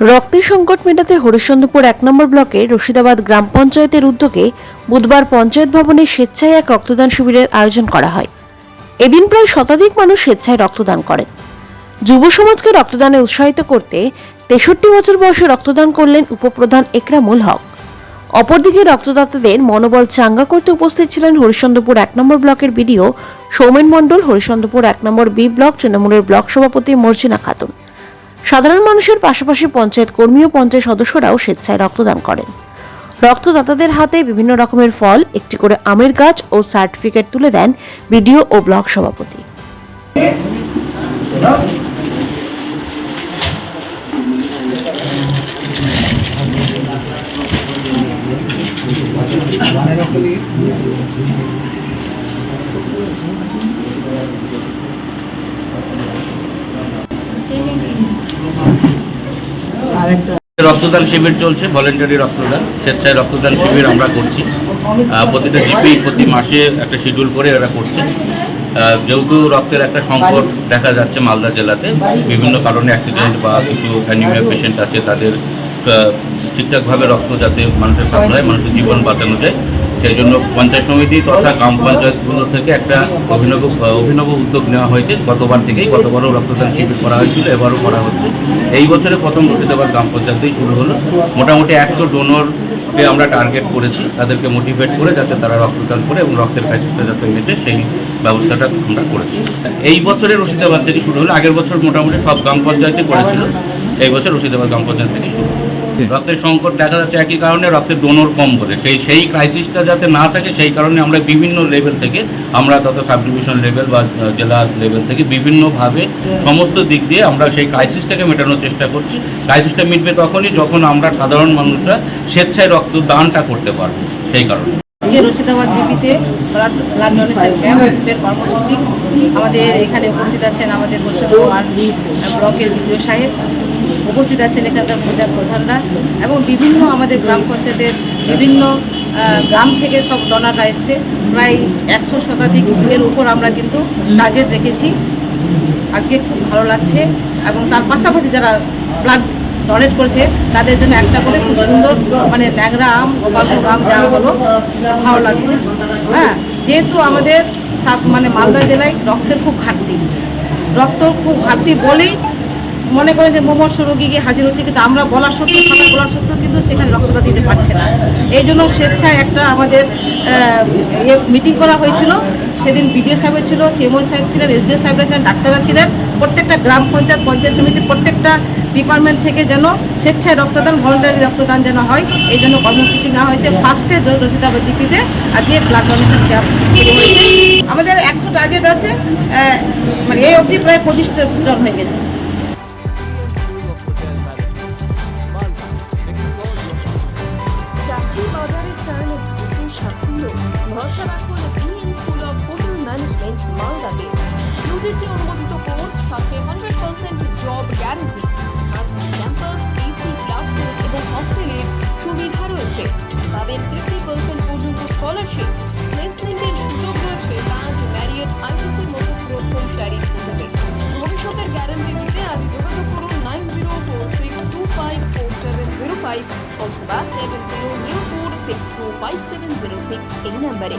রক্তের সংকট মেটাতে হরিশ্চন্দ্রপুর এক নম্বর ব্লকের রশিদাবাদ গ্রাম পঞ্চায়েতের উদ্যোগে বুধবার পঞ্চায়েত ভবনে স্বেচ্ছায় এক রক্তদান শিবিরের আয়োজন করা হয়। এদিন প্রায় শতাধিক মানুষ স্বেচ্ছায় রক্তদান করেন। যুব সমাজকে রক্তদানে উৎসাহিত করতে তেষট্টি বছর বয়সে রক্তদান করলেন উপপ্রধান একরামুল হক। অপরদিকে রক্তদাতাদের মনোবল চাঙ্গা করতে উপস্থিত ছিলেন হরিশ্চন্দ্রপুর এক নম্বর ব্লকের বিডিও সৌমেন মণ্ডল, হরিশ্চন্দ্রপুর এক নম্বর বি ব্লক, তৃণমূলের ব্লক সভাপতি মর্জিনা খাতুন। সাধারণ মানুষের পাশাপাশি পঞ্চায়েত কর্মী ও পঞ্চায়েত সদস্যরাও স্বেচ্ছায় রক্তদান করেন। রক্তদাতাদের হাতে বিভিন্ন রকমের ফল, একটি করে আমের গাছ ও সার্টিফিকেট তুলে দেন বিডিও ও ব্লক সভাপতি। রক্তদান শিবির চলছে ভলেন্টারি রক্তদান, স্বেচ্ছায় রক্তদান শিবির আমরা করছি। প্রতিটা জিপি প্রতি মাসে একটা শিডিউল করে এরা করছে। যেহেতু রক্তের একটা সংকট দেখা যাচ্ছে মালদা জেলাতে, বিভিন্ন কারণে অ্যাক্সিডেন্ট বা কিছু অ্যানিমিয়া পেশেন্ট আছে, তাদের ঠিকঠাকভাবে রক্ত যাতে মানুষের সাপ্লাই মানুষের জীবন বাঁচানো যায়। সেই জন্য পঞ্চায়েত সমিতি তথা গ্রাম পঞ্চায়েতগুলো থেকে একটা অভিনব অভিনব উদ্যোগ নেওয়া হয়েছে। গতবার থেকেই গতবারও রক্তদান শিবির করা হয়েছিল, এবারও করা হচ্ছে। এই বছরে প্রথম মুর্শিদাবাদ গ্রাম পঞ্চায়েতেই শুরু হলো। মোটামুটি একশো ডোনরকে আমরা টার্গেট করেছি, তাদেরকে মোটিভেট করে যাতে তারা রক্তদান করে এবং রক্তের ক্রাইসিসটা যাতে মেটে, সেই ব্যবস্থাটা আমরা করেছি। এই বছরে রশিদাবাদ থেকে শুরু হলো, আগের বছর মোটামুটি সব গ্রাম পঞ্চায়েতে করেছিল, এই বছর রশিদাবাদ গ্রাম পঞ্চায়েত থেকে শুরু। রক্তের সংকট দেখা যাচ্ছে একই কারণে রক্তের ডোনর কম বলে। সেই সেই ক্রাইসিসটা যাতে না থাকে সেই কারণে আমরা বিভিন্ন লেভেল থেকে আমরা তত সাব ডিভিশন লেভেল বা জেলা লেভেল থেকে বিভিন্নভাবে সমস্ত দিক দিয়ে আমরা সেই ক্রাইসিসটাকে মেটানোর চেষ্টা করছি। ক্রাইসিসটা মিটবে তখনই যখন আমরা সাধারণ মানুষরা স্বেচ্ছায় রক্ত দানটা করতে পারব সেই কারণে। আজকে রশিদাবাদ জিপিতে ব্লাড ব্লাড ডোনেশন ক্যাম্পের কর্মসূচি। আমাদের এখানে উপস্থিত আছেন আমাদের মুর্শিদাবাদ ব্লকের বিডিও সাহেব। উপস্থিত আছেন এখানকার পঞ্চায়েত প্রধানরা এবং বিভিন্ন আমাদের গ্রাম পঞ্চায়েতের বিভিন্ন গ্রাম থেকে সব ডোনাররা এসছে। প্রায় একশো শতাধিক এর উপর আমরা কিন্তু টার্গেট রেখেছি। আজকে খুব ভালো লাগছে এবং তার পাশাপাশি যারা ব্লাড ডোনেট করেছে, তাদের জন্য একটা করে খুব সুন্দর মানে ট্যাংরা আম গোপালভোগ আম দেওয়া হলো ভালো লাগছে। হ্যাঁ যেহেতু আমাদের মানে মালদা জেলায় রক্তের খুব ঘাটতি। রক্ত খুব ঘাটতি বলেই মনে করেন যে মুমর্ষ রোগী গিয়ে হাজির হচ্ছে, কিন্তু আমরা বলা সত্ত্বেও, সবাই বলা সত্ত্বেও কিন্তু সেখানে রক্তটা দিতে পারছে না। এই জন্য স্বেচ্ছায় একটা আমাদের ইয়ে মিটিং করা হয়েছিল। সেদিন বিডিও সাহেব ছিল সিএমও সাহেব ছিলেন এসডিও সাহেবরা ছিলেন, ডাক্তাররা ছিলেন। প্রত্যেকটা গ্রাম পঞ্চায়েত পঞ্চায়েত সমিতির প্রত্যেকটা ডিপার্টমেন্ট থেকে যেন স্বেচ্ছায় রক্তদান ভলেন্টারি রক্তদান যেন হয়, এই জন্য কর্মসূচি নেওয়া হয়েছে। ফার্স্টে রসিদাবাদ জিপিতে আজকে ব্লাড ডোনেশন ক্যাম্প শুরু হয়েছে। আমাদের একশো টার্গেট আছে মানে এই অবধি প্রায় পঁচিশটা জন হয়ে গেছে। ইউজিসি অনুমোদিত কোর্স সাথে hundred percent job guarantee campus AC classroom এবং হস্টেলের সুবিধা রয়েছে। পাবেন ফিফটি পার্সেন্ট পর্যন্ত স্কলারশিপ প্লেসমেন্টের সুযোগ রয়েছে তাজ ম্যারিয়ট আইটিসির মতো প্রথম সারির হোটেলে ভবিষ্যতের গ্যারান্টি দিতে আজই যোগাযোগ করুন nine zero four six two five four seven zero five অথবা seven zero zero four six two five seven zero six এই নাম্বারে